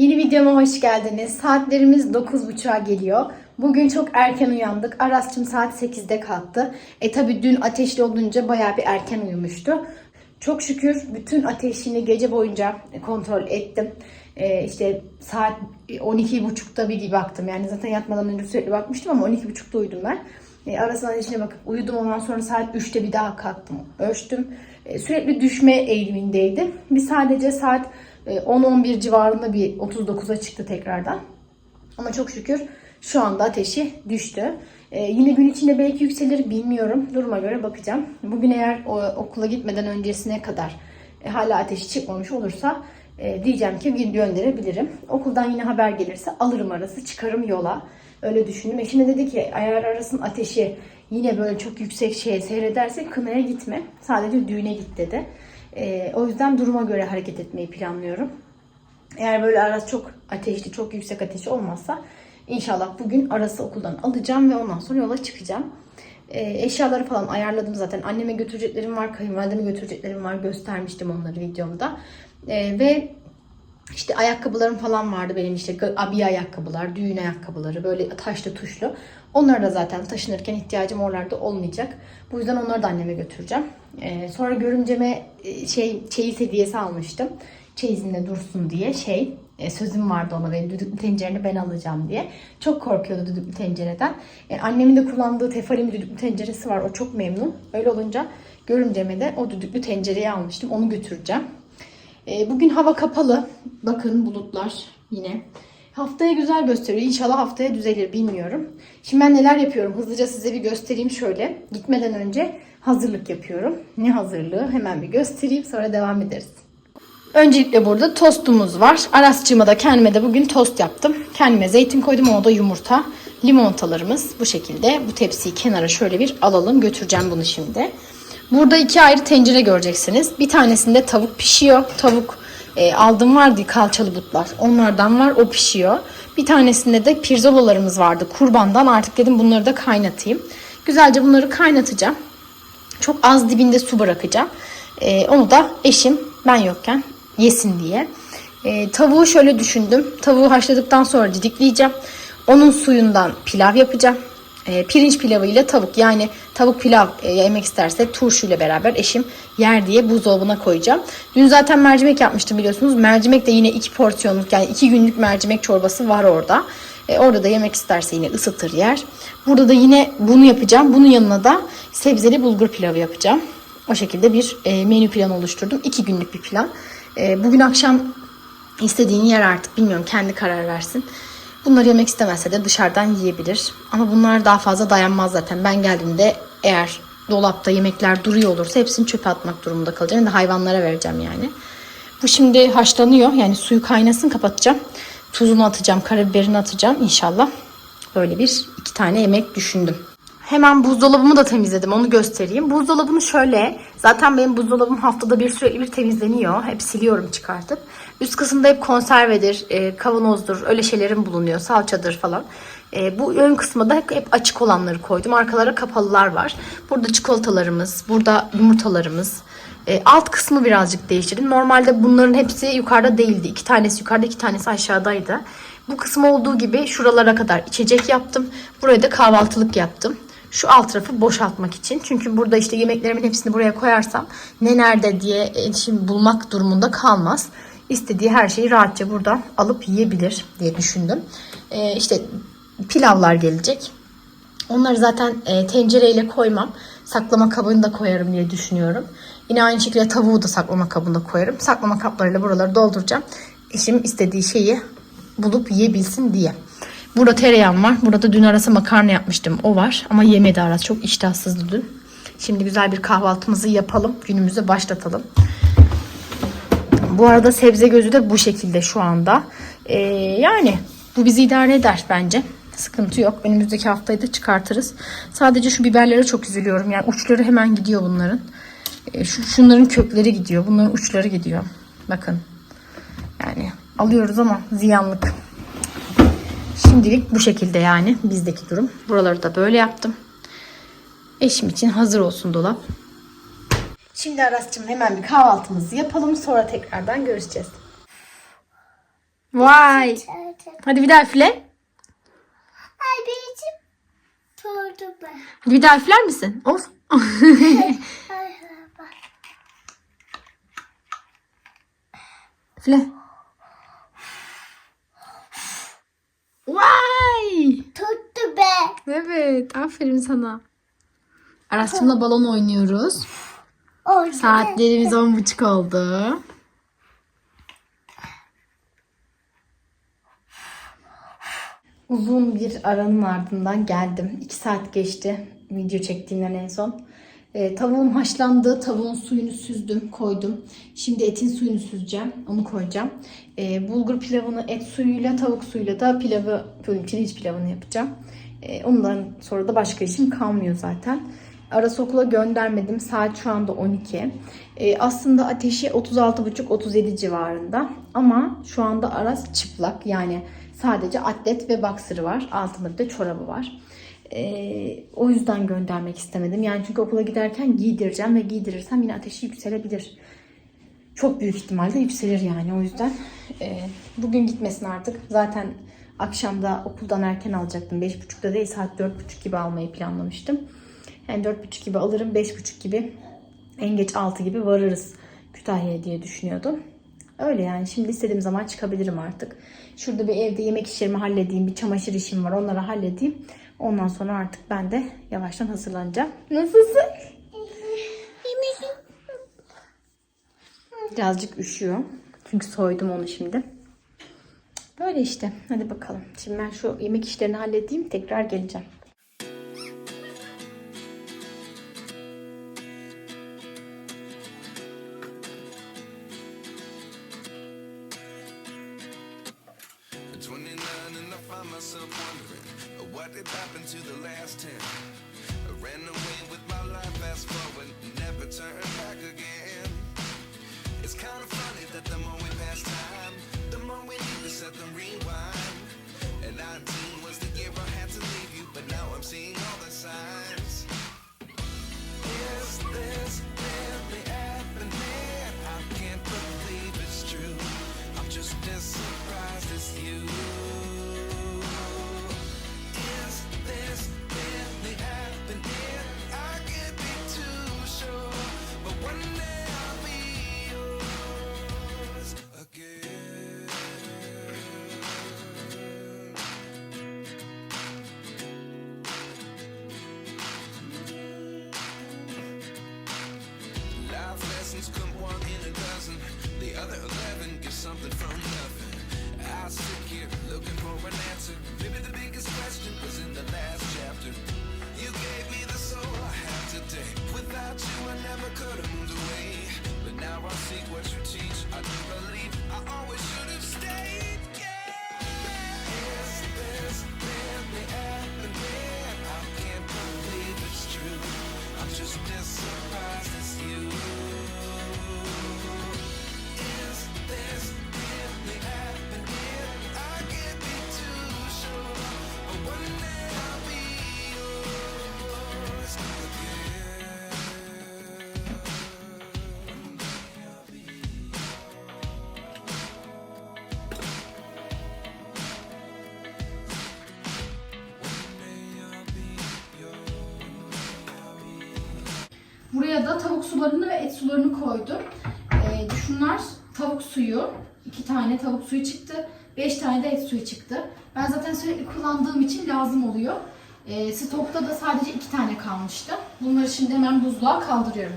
Yeni videoma hoş geldiniz. Saatlerimiz 9.30'a geliyor. Bugün çok erken uyandık. Aras'cığım saat 8'de kalktı. E tabi dün ateşli olunca bayağı bir erken uyumuştu. Çok şükür bütün ateşini gece boyunca kontrol ettim. E, işte saat 12.30'da bir baktım. Yani zaten yatmadan önce sürekli bakmıştım ama 12.30'da uyudum ben. E, arasından ateşine bakıp uyudum. Ondan sonra saat 3'te bir daha kalktım. Ölçtüm. E, sürekli düşme eğilimindeydi. Bir sadece saat 10-11 civarında bir 39'a çıktı tekrardan. Ama çok şükür şu anda ateşi düştü. Ee, yine gün içinde belki yükselir bilmiyorum. Duruma göre bakacağım. Bugün eğer o, okula gitmeden öncesine kadar e, hala ateşi çıkmamış olursa e, diyeceğim ki gönderebilirim. Okuldan yine haber gelirse alırım arası çıkarım yola. Öyle düşündüm. Eşine dedi ki eğer arasın ateşi yine böyle çok yüksek şeye seyrederse kınaya gitme. Sadece düğüne git dedi. E, o yüzden duruma göre hareket etmeyi planlıyorum. Eğer böyle arası çok ateşli, çok yüksek ateşi olmazsa inşallah bugün arası okuldan alacağım ve ondan sonra yola çıkacağım. Ee, eşyaları falan ayarladım zaten. Anneme götüreceklerim var, kayınvalideme götüreceklerim var. Göstermiştim onları videomda. Ee, ve işte ayakkabılarım falan vardı benim işte abiye ayakkabılar, düğün ayakkabıları böyle taşlı tuşlu. Onları da zaten taşınırken ihtiyacım oralarda olmayacak. Bu yüzden onları da anneme götüreceğim. Ee, sonra görümceme e, şey çeyiz hediyesi almıştım. Çeyizinde dursun diye şey e, sözüm vardı ona benim düdüklü tencereni ben alacağım diye. Çok korkuyordu düdüklü tencereden. E, annemin de kullandığı Tefal'in düdüklü tenceresi var. O çok memnun. Öyle olunca görümceme de o düdüklü tencereyi almıştım. Onu götüreceğim. E, bugün hava kapalı. Bakın bulutlar yine. Haftaya güzel gösteriyor. İnşallah haftaya düzelir bilmiyorum. Şimdi ben neler yapıyorum? Hızlıca size bir göstereyim şöyle. Gitmeden önce hazırlık yapıyorum. Ne hazırlığı? Hemen bir göstereyim sonra devam ederiz. Öncelikle burada tostumuz var. Arasçığıma da kendime de bugün tost yaptım. Kendime zeytin koydum ona da yumurta. Limonatalarımız bu şekilde. Bu tepsiyi kenara şöyle bir alalım. Götüreceğim bunu şimdi. Burada iki ayrı tencere göreceksiniz. Bir tanesinde tavuk pişiyor. Tavuk e, aldım vardı kalçalı butlar. Onlardan var o pişiyor. Bir tanesinde de pirzolalarımız vardı kurbandan. Artık dedim bunları da kaynatayım. Güzelce bunları kaynatacağım. Çok az dibinde su bırakacağım. E, onu da eşim ben yokken yesin diye. E, tavuğu şöyle düşündüm. Tavuğu haşladıktan sonra didikleyeceğim. Onun suyundan pilav yapacağım. E, pirinç pilavı ile tavuk yani tavuk pilav e, yemek isterse turşuyla beraber eşim yer diye buzdolabına koyacağım. Dün zaten mercimek yapmıştım biliyorsunuz. Mercimek de yine iki porsiyonluk yani iki günlük mercimek çorbası var orada. E, orada da yemek isterse yine ısıtır yer. Burada da yine bunu yapacağım. Bunun yanına da sebzeli bulgur pilavı yapacağım. O şekilde bir e, menü planı oluşturdum. İki günlük bir plan. E, bugün akşam istediğini yer artık bilmiyorum kendi karar versin. Bunları yemek istemezse de dışarıdan yiyebilir. Ama bunlar daha fazla dayanmaz zaten. Ben geldiğimde eğer dolapta yemekler duruyor olursa hepsini çöpe atmak durumunda kalacağım. Ya da hayvanlara vereceğim yani. Bu şimdi haşlanıyor. Yani suyu kaynasın kapatacağım. Tuzunu atacağım, karabiberini atacağım inşallah. Böyle bir iki tane yemek düşündüm. Hemen buzdolabımı da temizledim. Onu göstereyim. Buzdolabını şöyle. Zaten benim buzdolabım haftada bir sürekli bir temizleniyor. Hep siliyorum çıkartıp. Üst kısımda hep konservedir, e, kavanozdur, öyle şeylerim bulunuyor. Salçadır falan. E, bu ön kısmı da hep, hep açık olanları koydum. Arkalara kapalılar var. Burada çikolatalarımız, burada yumurtalarımız. E, alt kısmı birazcık değiştirdim. Normalde bunların hepsi yukarıda değildi. İki tanesi yukarıda, iki tanesi aşağıdaydı. Bu kısım olduğu gibi şuralara kadar içecek yaptım. Buraya da kahvaltılık yaptım şu alt tarafı boşaltmak için. Çünkü burada işte yemeklerimin hepsini buraya koyarsam ne nerede diye şimdi bulmak durumunda kalmaz. İstediği her şeyi rahatça buradan alıp yiyebilir diye düşündüm. Ee, işte pilavlar gelecek. Onları zaten e, tencereyle koymam. Saklama kabını da koyarım diye düşünüyorum. Yine aynı şekilde tavuğu da saklama kabında koyarım. Saklama kaplarıyla buraları dolduracağım. Eşim istediği şeyi bulup yiyebilsin diye. Burada tereyağım var. Burada dün arası makarna yapmıştım. O var. Ama yemedi Aras. Çok iştahsızdı dün. Şimdi güzel bir kahvaltımızı yapalım. Günümüzü başlatalım. Bu arada sebze gözü de bu şekilde şu anda. Ee, yani bu bizi idare eder bence. Sıkıntı yok. Önümüzdeki haftayı da çıkartırız. Sadece şu biberlere çok üzülüyorum. Yani uçları hemen gidiyor bunların. Ee, şu, şunların kökleri gidiyor. Bunların uçları gidiyor. Bakın. Yani alıyoruz ama ziyanlık. Şimdilik bu şekilde yani bizdeki durum. Buraları da böyle yaptım. Eşim için hazır olsun dolap. Şimdi Aras'cığım hemen bir kahvaltımızı yapalım. Sonra tekrardan görüşeceğiz. Vay. Hadi bir daha üfle. Ay benim tordu ben. Hadi bir daha üfler misin? Bak. üfle. Vay. Tuttu be. Evet. Aferin sana. Aras'cığımla balon oynuyoruz. Oldu. Saatlerimiz on buçuk oldu. Uzun bir aranın ardından geldim. 2 saat geçti video çektiğimden en son. Ee, tavuğum haşlandı. Tavuğun suyunu süzdüm, koydum. Şimdi etin suyunu süzeceğim. Onu koyacağım. Ee, bulgur pilavını et suyuyla, tavuk suyuyla da pilavı, pirinç pilavını yapacağım. Ee, ondan sonra da başka işim kalmıyor zaten. Aras okula göndermedim. Saat şu anda 12. Ee, aslında ateşi 36,5-37 civarında. Ama şu anda Aras çıplak. Yani sadece atlet ve boxer'ı var. Altında bir de çorabı var. Ee, o yüzden göndermek istemedim. Yani çünkü okula giderken giydireceğim ve giydirirsem yine ateşi yükselebilir. Çok büyük ihtimalle yükselir yani o yüzden. e, bugün gitmesin artık. Zaten akşamda okuldan erken alacaktım. 5.30'da değil saat 4.30 gibi almayı planlamıştım. Yani 4.30 gibi alırım 5.30 gibi en geç 6 gibi varırız Kütahya'ya diye düşünüyordum. Öyle yani şimdi istediğim zaman çıkabilirim artık. Şurada bir evde yemek işlerimi halledeyim, bir çamaşır işim var onları halledeyim. Ondan sonra artık ben de yavaştan hazırlanacağım. Nasılsın? Birazcık üşüyor. Çünkü soydum onu şimdi. Böyle işte. Hadi bakalım. Şimdi ben şu yemek işlerini halledeyim. Tekrar geleceğim. What did happen to the last 10. I ran away with my life, fast forward, never turn back again. It's kind of funny that the more we pass time, the more we need to set them rewind. And 19 was the year I had to leave you, but now I'm seeing all the sularını ve et sularını koydum. Ee, şunlar tavuk suyu. iki tane tavuk suyu çıktı. Beş tane de et suyu çıktı. Ben zaten sürekli kullandığım için lazım oluyor. Ee, stokta da sadece iki tane kalmıştı. Bunları şimdi hemen buzluğa kaldırıyorum.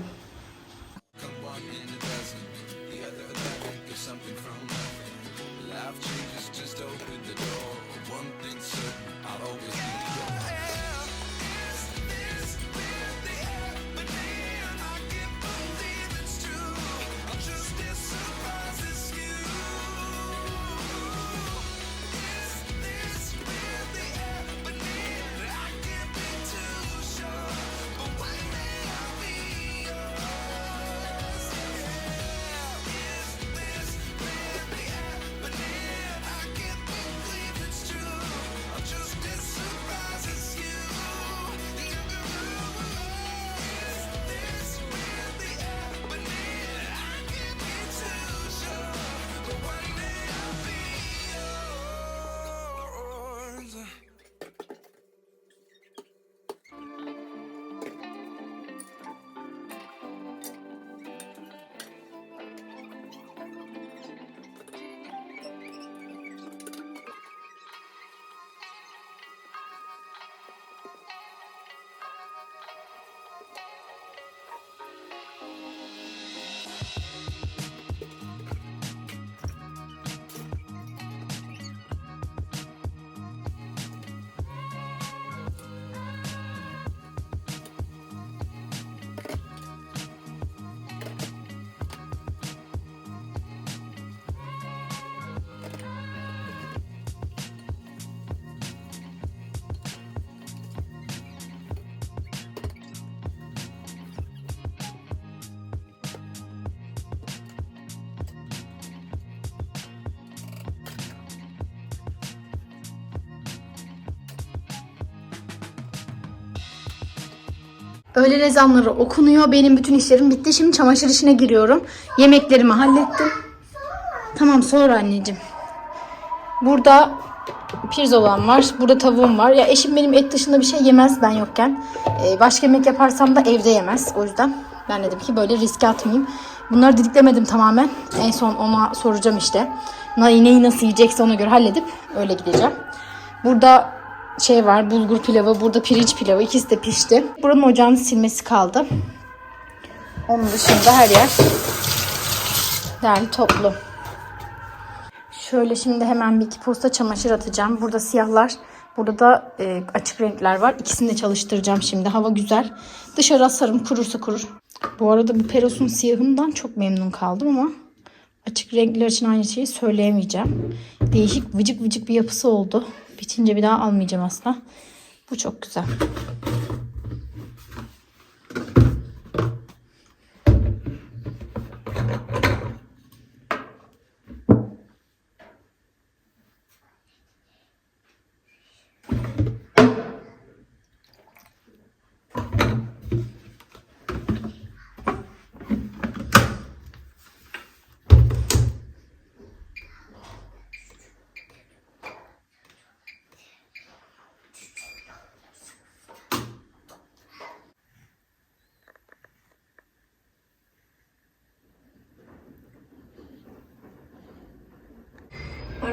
Öğle ezanları okunuyor. Benim bütün işlerim bitti. Şimdi çamaşır işine giriyorum. Yemeklerimi hallettim. Tamam sonra anneciğim. Burada pirzolam var. Burada tavuğum var. Ya eşim benim et dışında bir şey yemez ben yokken. Ee, başka yemek yaparsam da evde yemez. O yüzden ben dedim ki böyle riske atmayayım. Bunları didiklemedim tamamen. En son ona soracağım işte. Neyi nasıl yiyecekse ona göre halledip öyle gideceğim. Burada şey var bulgur pilavı. Burada pirinç pilavı. İkisi de pişti. Buranın ocağını silmesi kaldı. Onun dışında her yer derli toplu. Şöyle şimdi hemen bir iki posta çamaşır atacağım. Burada siyahlar, burada da e, açık renkler var. İkisini de çalıştıracağım şimdi. Hava güzel. Dışarı asarım, kurursa kurur. Bu arada bu Peros'un siyahından çok memnun kaldım ama açık renkler için aynı şeyi söyleyemeyeceğim. Değişik vıcık vıcık bir yapısı oldu. Bitince bir daha almayacağım aslında. Bu çok güzel.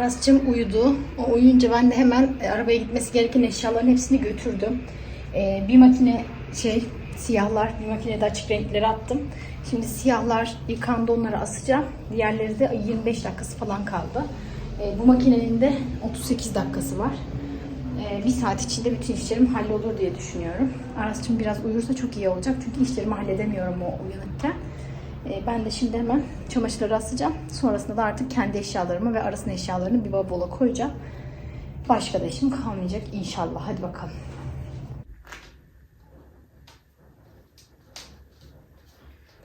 Aras'cığım uyudu. O uyuyunca ben de hemen e, arabaya gitmesi gereken eşyaların hepsini götürdüm. E, bir makine şey siyahlar, bir makinede açık renkleri attım. Şimdi siyahlar yıkandı onları asacağım. Diğerleri de 25 dakikası falan kaldı. E, bu makinenin de 38 dakikası var. E, bir saat içinde bütün işlerim hallolur diye düşünüyorum. Aras'cığım biraz uyursa çok iyi olacak. Çünkü işlerimi halledemiyorum o uyanıkken. E, Ben de şimdi hemen çamaşırları asacağım. Sonrasında da artık kendi eşyalarımı ve arasına eşyalarını bir bavula koyacağım. Başka da işim kalmayacak inşallah. Hadi bakalım.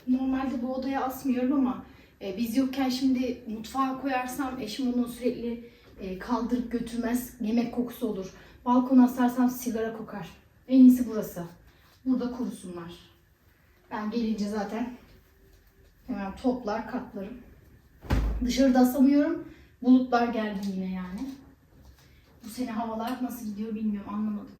Normalde bu odaya asmıyorum ama e, biz yokken şimdi mutfağa koyarsam eşim onu sürekli e, kaldırıp götürmez. Yemek kokusu olur. Balkona asarsam sigara kokar. En iyisi burası. Burada kurusunlar. Ben gelince zaten Hemen toplar katlarım. Dışarıda asamıyorum. Bulutlar geldi yine yani. Bu sene havalar nasıl gidiyor bilmiyorum anlamadım.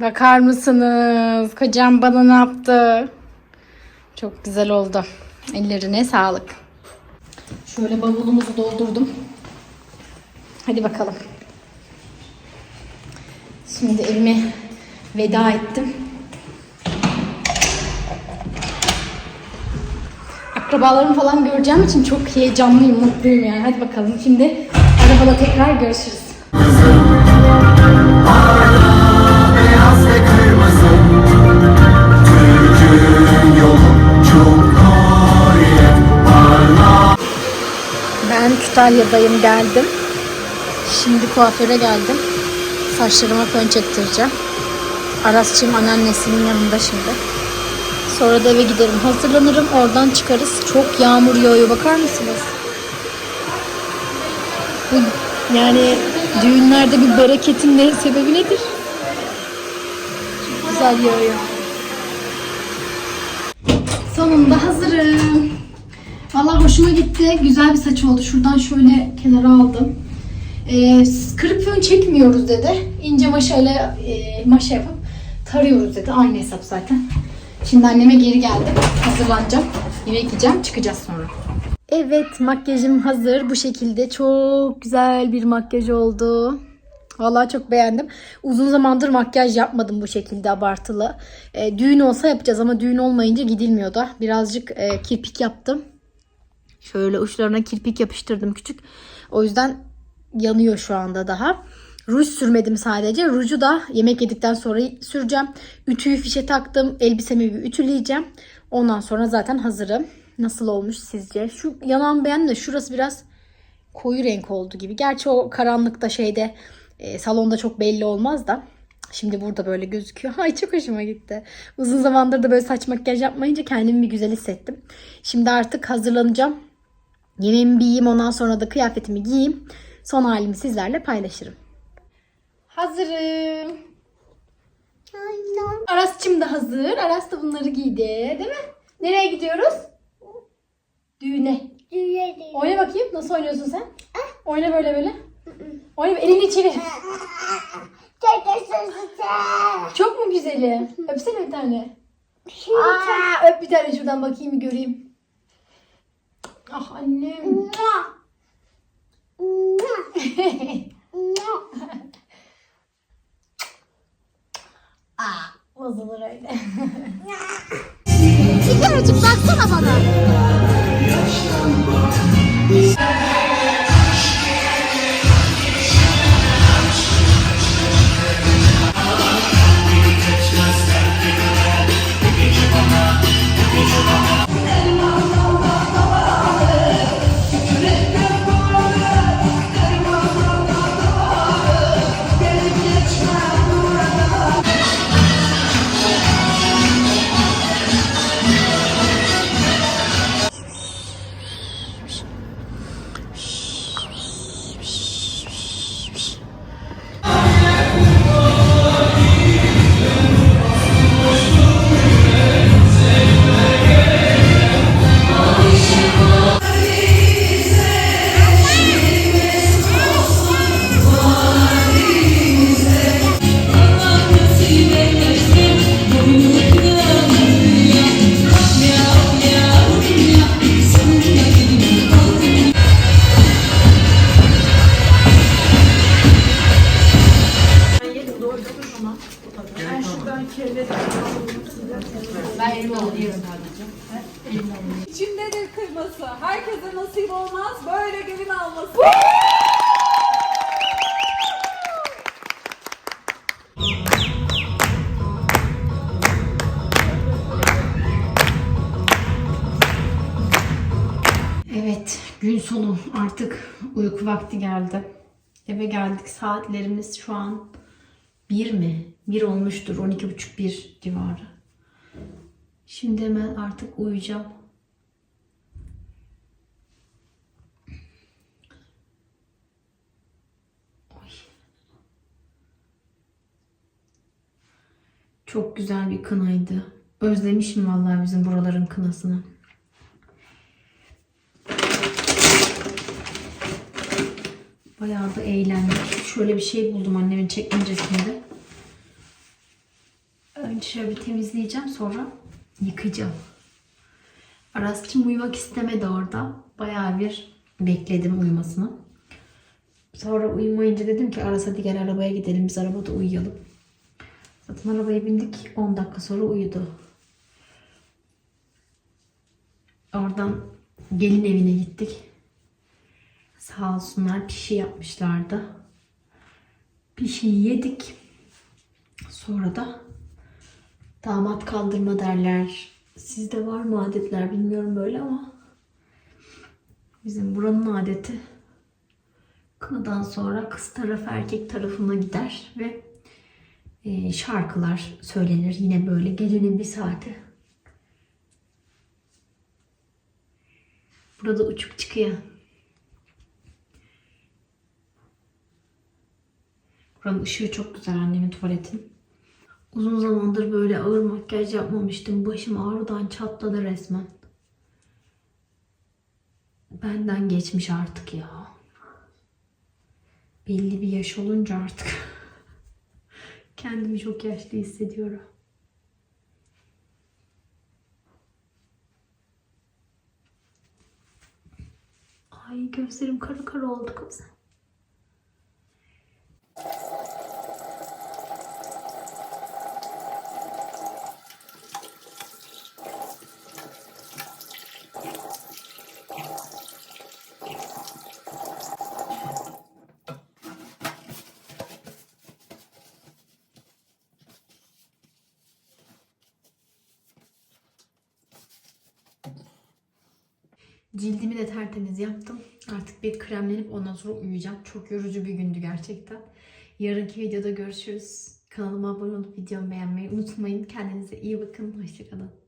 Bakar mısınız? Kocam bana ne yaptı? Çok güzel oldu. Ellerine sağlık. Şöyle bavulumuzu doldurdum. Hadi bakalım. Şimdi evime veda ettim. Akrabalarımı falan göreceğim için çok heyecanlıyım, mutluyum yani. Hadi bakalım. Şimdi arabada tekrar görüşürüz. Ben Kütahya'dayım geldim. Şimdi kuaföre geldim. Saçlarıma fön çektireceğim. Arasçığım anneannesinin yanında şimdi. Sonra da eve giderim. Hazırlanırım. Oradan çıkarız. Çok yağmur yağıyor. Bakar mısınız? Bu yani düğünlerde bir bereketin ne sebebi nedir? Güzel yağıyor. Sonunda hazırım. Valla hoşuma gitti. Güzel bir saç oldu. Şuradan şöyle kenara aldım. Ee, kırık fön çekmiyoruz dedi. İnce maşayla e, maşa yapıp tarıyoruz dedi. Aynı hesap zaten. Şimdi anneme geri geldim. Hazırlanacağım. Yemek yiyeceğim. Çıkacağız sonra. Evet makyajım hazır. Bu şekilde çok güzel bir makyaj oldu. Vallahi çok beğendim. Uzun zamandır makyaj yapmadım bu şekilde abartılı. E, düğün olsa yapacağız ama düğün olmayınca gidilmiyor da. Birazcık e, kirpik yaptım. Şöyle uçlarına kirpik yapıştırdım küçük. O yüzden yanıyor şu anda daha. Ruj sürmedim sadece. Ruju da yemek yedikten sonra süreceğim. Ütüyü fişe taktım. Elbisemi bir ütüleyeceğim. Ondan sonra zaten hazırım. Nasıl olmuş sizce? Şu yanan beğendim de şurası biraz koyu renk oldu gibi. Gerçi o karanlıkta şeyde e, salonda çok belli olmaz da. Şimdi burada böyle gözüküyor. Ay çok hoşuma gitti. Uzun zamandır da böyle saç makyaj yapmayınca kendimi bir güzel hissettim. Şimdi artık hazırlanacağım. Yemeğimi bir yiyeyim ondan sonra da kıyafetimi giyeyim. Son halimi sizlerle paylaşırım. Hazırım. Annem. Aras'cığım da hazır. Aras da bunları giydi. Değil mi? Nereye gidiyoruz? Düğüne. Düğelim. Oyna bakayım. Nasıl oynuyorsun sen? Oyna böyle böyle. Oyna elini çevir. Çok mu güzeli? Öpsene bir tane. Şimdi Aa, öp bir tane şuradan bakayım bir göreyim. Ah annem. Aa, bozulur öyle. Sigaracık baksana bana. Gün sonu artık uyku vakti geldi. Eve geldik. Saatlerimiz şu an 1 mi? 1 olmuştur. 12.30-1 civarı. Şimdi hemen artık uyuyacağım. Oy. Çok güzel bir kınaydı. Özlemişim vallahi bizim buraların kınasını. Bayağı da eğlendik. Şöyle bir şey buldum annemin çekmecesinde. Önce şöyle bir temizleyeceğim sonra yıkayacağım. Aras'cığım uyumak istemedi orada. Bayağı bir bekledim uyumasını. Sonra uyumayınca dedim ki Aras hadi gel arabaya gidelim biz arabada uyuyalım. Zaten arabaya bindik 10 dakika sonra uyudu. Oradan gelin evine gittik. Sağ olsunlar pişi yapmışlardı. Pişiyi yedik. Sonra da damat kaldırma derler. Sizde var mı adetler bilmiyorum böyle ama bizim buranın adeti kınadan sonra kız tarafı erkek tarafına gider ve e, şarkılar söylenir yine böyle gecenin bir saati. Burada uçuk çıkıyor. Buranın ışığı çok güzel annemin tuvaletin. Uzun zamandır böyle ağır makyaj yapmamıştım. Başım ağrıdan çatladı resmen. Benden geçmiş artık ya. Belli bir yaş olunca artık kendimi çok yaşlı hissediyorum. Ay gözlerim kara kara oldu kız. Cildimi de tertemiz yaptım. Artık bir kremlenip ondan sonra uyuyacağım. Çok yorucu bir gündü gerçekten. Yarınki videoda görüşürüz. Kanalıma abone olup videomu beğenmeyi unutmayın. Kendinize iyi bakın. Hoşçakalın.